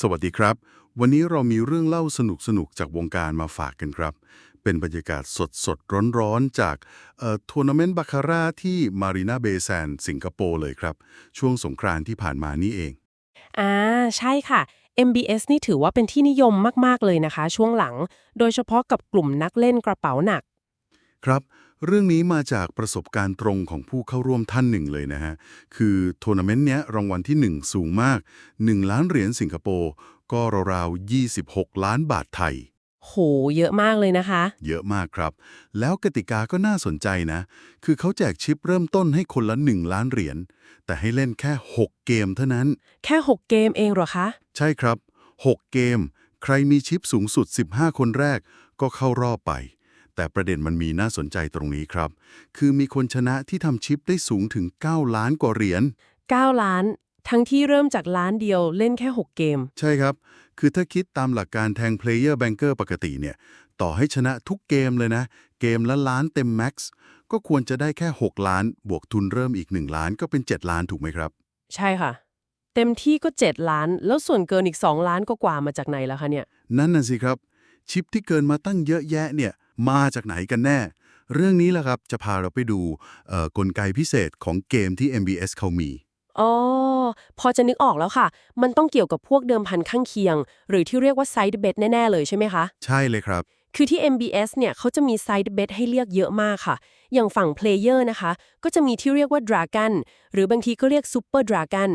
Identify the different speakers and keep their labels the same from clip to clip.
Speaker 1: สวัสดีครับ วันนี้เรามีเรื่องเล่าสนุกๆจากวงการมาฝากกันครับ เป็นบรรยากาศสดๆร้อนๆ จากเอ่อทัวร์นาเมนต์บาคาร่าที่มารีนาเบย์แซนสิงคโปร์เลยครับ ช่วงสงกรานต์ที่ผ่านมานี่เอง
Speaker 2: อ่า ใช่ค่ะ MBS นี่ถือว่าเป็นที่นิยมมากๆเลยนะคะ ช่วงหลัง โดยเฉพาะกับกลุ่มนักเล่นกระเป๋าหนัก
Speaker 1: ครับ เรื่องนี้มาจากประสบการณ์ตรงของผู้เข้าร่วมท่านหนึ่งเลยนะฮะ คือทัวร์นาเมนต์เนี้ยรางวัลที่ 1 สูงมาก 1 ล้านเหรียญสิงคโปร์ ก็ราวๆ26 ล้านบาทไทย
Speaker 2: โห เยอะมากเลยนะคะ
Speaker 1: เยอะมากครับ แล้วกติกาก็น่าสนใจนะ คือเขาแจกชิปเริ่มต้นให้คนละ 1 ล้านเหรียญ แต่ให้เล่นแค่ 6 เกมเท่านั้น
Speaker 2: แค่ 6 เกมเองเหรอคะ
Speaker 1: ใช่ครับ 6 เกม ใครมีชิปสูงสุด 15 คนแรกก็เข้ารอบไป แต่ประเด็นมันมีน่าสนใจตรงนี้ครับ คือมีคนชนะที่ทำชิปได้สูงถึง 9 ล้านกว่าเหรียญ
Speaker 2: 9 ล้าน ทั้งที่เริ่มจากล้านเดียวเล่นแค่ 6 เกม
Speaker 1: ใช่ครับ คือถ้าคิดตามหลักการแทง Player Banker ปกติเนี่ย ต่อให้ชนะทุกเกมเลยนะ เกมละล้านเต็มแม็กซ์ก็ควรจะได้แค่ 6 ล้าน บวกทุนเริ่มอีก 1 ล้านก็เป็น 7 ล้านถูกไหมครับ
Speaker 2: ใช่ค่ะ เต็มที่ก็ 7 ล้าน แล้วส่วนเกินอีก 2 ล้านก็กว่ามาจากไหนล่ะคะเนี่ย
Speaker 1: นั่นน่ะสิครับ ชิปที่เกินมาตั้งเยอะแยะเนี่ย มาจากไหนกันแน่ เรื่องนี้แหละครับจะพาเราไปดูเอ่อกลไกพิเศษของเกมที่ MBS เขามี
Speaker 2: อ๋อ พอจะนึกออกแล้วค่ะ มันต้องเกี่ยวกับพวกเดิมพันข้างเคียง หรือที่เรียกว่า side bet แน่ ๆ เลยใช่ไหมคะ
Speaker 1: ใช่เลยครับ
Speaker 2: คือที่ MBS เนี่ยเขาจะมี side bet ให้เลือกเยอะมากค่ะ อย่างฝั่ง player นะคะ ก็จะมีที่เรียกว่า dragon หรือบางทีก็เรียก super dragon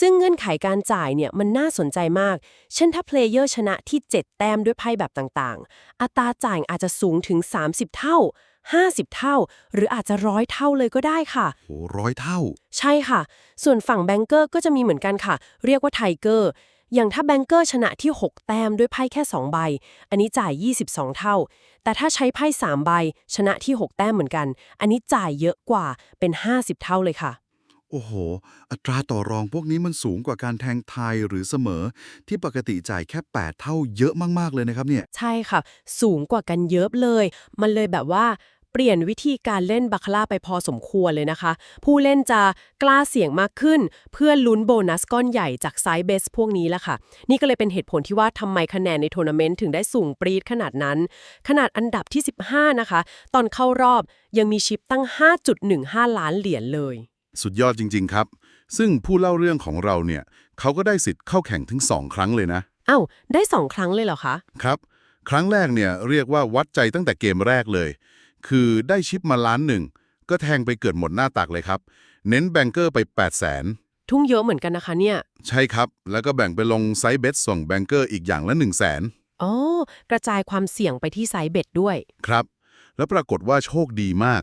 Speaker 2: ซึ่งเงื่อนไขการจ่ายเนี่ยมันน่าสนใจมาก เช่นถ้า player ชนะที่ 7 แต้มด้วยไพ่แบบต่างๆ อัตราจ่ายอาจจะสูงถึง 30 เท่า 50 เท่า หรืออาจจะร้อยเท่าเลยก็ได้ค่ะ
Speaker 1: โหร้อยเท่า
Speaker 2: ใช่ค่ะ ส่วนฝั่งแบงเกอร์ก็จะมีเหมือนกันค่ะ เรียกว่าไทเกอร์ อย่างถ้าแบงเกอร์ชนะที่ 6 แต้มด้วยไพ่แค่ 2 ใบ อันนี้จ่าย 22 เท่า แต่ถ้าใช้ไพ่ 3 ใบ ชนะที่ 6 แต้มเหมือนกัน อันนี้จ่ายเยอะกว่าเป็น 50 เท่าเลยค่ะ
Speaker 1: โอ้โห อัตราต่อรองพวกนี้มันสูงกว่าการแทงไทยหรือเสมอ ที่ปกติจ่ายแค่ 8 เท่าเยอะมากๆเลยนะครับเนี่ย
Speaker 2: ใช่ค่ะ สูงกว่ากันเยอะเลย มันเลยแบบว่าเปลี่ยนวิธีการเล่นบาคาร่าไปพอสมควรเลยนะคะ ผู้เล่นจะกล้าเสี่ยงมากขึ้น เพื่อลุ้นโบนัสก้อนใหญ่จากไซส์เบสพวกนี้แหละค่ะ นี่ก็เลยเป็นเหตุผลที่ว่าทำไมคะแนนในทัวร์นาเมนต์ถึงได้สูงปรี๊ดขนาดนั้น ขนาดอันดับที่ 15 นะคะ ตอนเข้ารอบยังมีชิปตั้ง 5.15 ล้านเหรียญเลย
Speaker 1: สุดยอดจริง ๆ ครับ ซึ่งผู้เล่าเรื่องของเราเนี่ยเขาก็ได้สิทธิ์เข้าแข่งถึง 2 ครั้งเลยนะ
Speaker 2: อ้าวได้สองครั้งเลยเหรอคะ
Speaker 1: ครับ ครั้งแรกเนี่ยเรียกว่าวัดใจตั้งแต่เกมแรกเลย คือได้ชิปมาล้านหนึ่ง ก็แทงไปเกิดหมดหน้าตักเลยครับ เน้นแบงเกอร์ไป 8 0 0แสน
Speaker 2: ทุ่งเยอะเหมือนกันนะคะเนี่ย
Speaker 1: ใช่ครับ แล้วก็แบ่งไปลงไซส์เบสส่งแบงเกอร์อีกอย่างละ 1 0 0 0 0แสน
Speaker 2: อ๋อกระจายความเสี่ยงไปที่ไซส์เบ็ดด้วย
Speaker 1: ครับ แล้วปรากฏว่าโชคดีมาก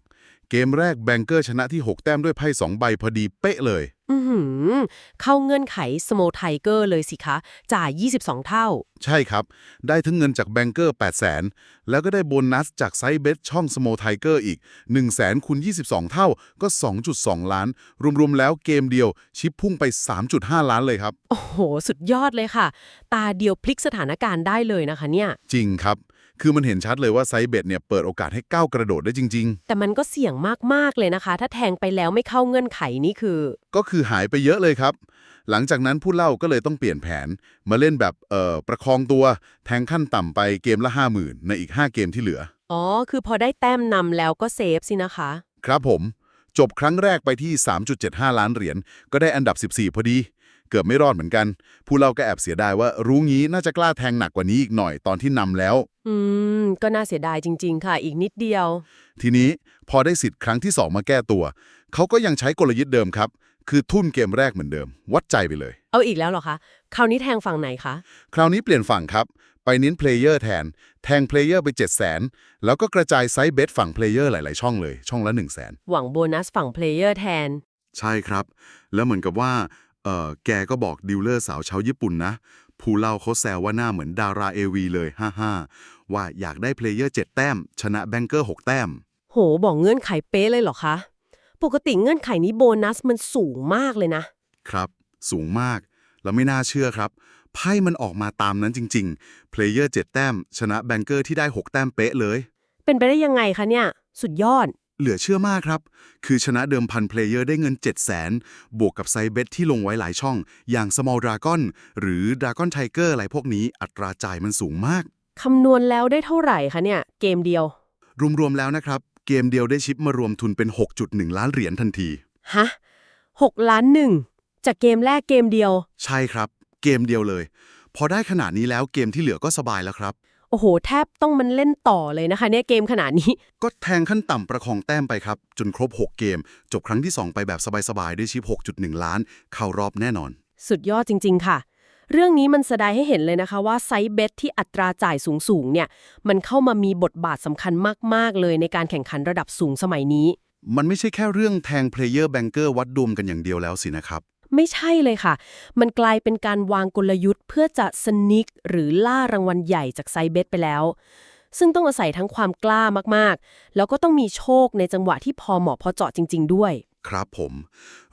Speaker 1: เกมแรกแบงเกอร์ชนะที่ 6 แต้มด้วยไพ่2ใบพอดีเป๊ะเลย
Speaker 2: อือหือเข้าเงื่อนไข small tiger เลยสิคะ จ่าย 22 เท่า
Speaker 1: ใช่ครับ ได้ทั้งเงินจากแบงเกอร์ 8 0 0แสนแล้วก็ได้โบนัสจากไซเบสช่องสโมไทเกอร์อีก 1 0 0 0 0แสนคูณ22 เท่าก็ 2.2 ล้าน รวมๆแล้วเกมเดียวชิปพุ่งไป 3.5 ล้านเลยครับ
Speaker 2: โอ้โห สุดยอดเลยค่ะ ตาเดียวพลิกสถานการณ์ได้เลยนะคะเนี่ย
Speaker 1: จริงครับ คือมันเห็นชัดเลยว่าไซเบสเนี่ยเปิดโอกาสให้ก้าวกระโดดได้จริง
Speaker 2: แต่มันก็เสี่ยงมาก ๆ เลยนะคะ ถ้าแทงไปแล้วไม่เข้าเงื่อนไขนี่คือ
Speaker 1: ๆก็คือหายไปเยอะเลยครับ หลังจากนั้นผู้เล่าก็เลยต้องเปลี่ยนแผน มาเล่นแบบเอ่อประคองตัวแทงขั้นต่ำไปเกมละ 50,000 ในอีก 5 เกมที่เหลือ
Speaker 2: อ๋อ คือพอได้แต้มนำแล้วก็เซฟสินะคะ
Speaker 1: ครับผม จบครั้งแรกไปที่ 3.75 ล้านเหรียญก็ได้อันดับ 14 พอดี เกือบไม่รอดเหมือนกัน ผู้เล่าก็แอบเสียดายว่ารู้งี้น่าจะกล้าแทงหนักกว่านี้อีกหน่อยตอนที่นำแล้ว
Speaker 2: อืม ก็น่าเสียดายจริง ๆ ค่ะ อีกนิดเดียว
Speaker 1: ทีนี้พอได้สิทธิ์ครั้งที่ 2 มาแก้ตัว เขาก็ยังใช้กลยุทธ์เดิมครับ คือทุ่มเกมแรกเหมือนเดิม วัดใจไปเลย
Speaker 2: เอาอีกแล้วเหรอคะ คราวนี้แทงฝั่งไหนคะ
Speaker 1: คราวนี้เปลี่ยนฝั่งครับ ไปเน้นเพลเยอร์แทน แทงเพลเยอร์ไป 7 0 0 0 0 0 แล้วก็กระจายไซส์เบสฝั่งเพลเยอร์หลาย ๆ ช่องเลย ช่องละ 1 0 0 0 0แสน
Speaker 2: หวังโบนัสฝั่งเพลเยอร์แทน
Speaker 1: ใช่ครับ แล้วเหมือนกับว่า เอ่อแกก็บอกดีลเลอร์สาวชาวญี่ปุ่นนะ ผู้เล่าเขาแซวว่าหน้าเหมือนดาราเอวีเลย ฮ่าๆว่าอยากได้เพลเยอร์7แต้ม ชนะแบงเกอร์ 6 แต้ม
Speaker 2: โห บอกเงื่อนไขเป๊ะเลยเหรอคะ ปกติเงื่อนไขนี้โบนัสมันสูงมากเลยนะ
Speaker 1: ครับ สูงมาก แล้วไม่น่าเชื่อครับ ไพ่มันออกมาตามนั้นจริงๆ เพลเยอร์7แต้ม ชนะแบงเกอร์ที่ได้ 6 แต้มเป๊ะเลย
Speaker 2: เป็นไปได้ยังไงคะเนี่ย สุดยอด
Speaker 1: เหลือเชื่อมากครับ คือชนะเดิมพันเพลเยอร์ได้เงิน 7 0 0 0 0 0บวกกับไซเบตที่ลงไว้หลายช่อง อย่าง Small Dragon หรือ Dragon Tiger อะไรพวกนี้อัตราจ่ายมันสูงมาก
Speaker 2: คำนวณแล้วได้เท่าไหร่คะเนี่ย เกมเดียว
Speaker 1: รวมๆแล้วนะครับ เกมเดียวได้ชิปมารวมทุนเป็น 6.1 ล้านเหรียญทันที
Speaker 2: ฮะหกล้านหนึ่งจากเกมแรกเกมเดียว
Speaker 1: ใช่ครับ เกมเดียวเลย พอได้ขนาดนี้แล้วเกมที่เหลือก็สบายแล้วครับ
Speaker 2: โอ้โห แทบต้องมันเล่นต่อเลยนะคะ เนี่ยเกมขนาดนี้
Speaker 1: ก็แทงขั้นต่ำประคองแต้มไปครับ จนครบ 6 เกม จบครั้งที่ 2 ไปแบบสบายๆ ด้วยชิป 6.1 ล้าน เข้ารอบแน่นอน
Speaker 2: สุดยอดจริง ๆ ค่ะ เรื่องนี้มันแสดงให้เห็นเลยนะคะว่าไซส์เบสที่อัตราจ่ายสูงๆเนี่ย มันเข้ามามีบทบาทสำคัญมากๆ เลยในการแข่งขันระดับสูงสมัยนี้
Speaker 1: มันไม่ใช่แค่เรื่องแทงเพลเยอร์แบงเกอร์วัดดวงกันอย่างเดียวแล้วสินะครับ
Speaker 2: ไม่ใช่เลยค่ะ มันกลายเป็นการวางกลยุทธ์ เพื่อจะสนิกหรือล่ารางวัลใหญ่จากไซเบสไปแล้ว ซึ่งต้องอาศัยทั้งความกล้ามากๆ แล้วก็ต้องมีโชคในจังหวะที่พอเหมาะพอเจาะจริง ๆ ด้วย
Speaker 1: ครับผม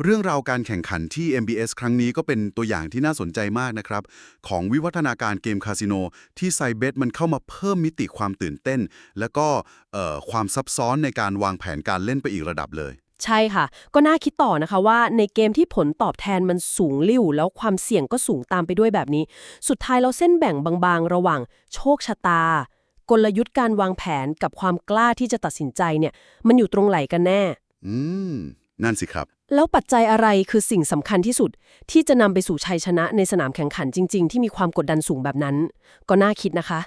Speaker 1: เรื่องราวการแข่งขันที่ MBS ครั้งนี้ก็เป็นตัวอย่างที่น่าสนใจมากนะครับ ของวิวัฒนาการเกมคาสิโน ที่ไซเบตมันเข้ามาเพิ่มมิติความตื่นเต้น แล้วก็เอ่อความซับซ้อนในการวางแผนการเล่นไปอีกระดับเลย
Speaker 2: ใช่ค่ะ ก็น่าคิดต่อนะคะว่าในเกมที่ผลตอบแทนมันสูงลิ่ว แล้วความเสี่ยงก็สูงตามไปด้วยแบบนี้ สุดท้ายเราเส้นแบ่งบางๆ ระหว่างโชคชะตา กลยุทธ์การวางแผนกับความกล้าที่จะตัดสินใจเนี่ย มันอยู่ตรงไหนกันแน่
Speaker 1: อืม นั่นสิครับ
Speaker 2: แล้วปัจจัยอะไรคือสิ่งสำคัญที่สุด ที่จะนำไปสู่ชัยชนะในสนามแข่งขันจริง ๆ ที่มีความกดดันสูงแบบนั้น ก็น่าคิดนะคะ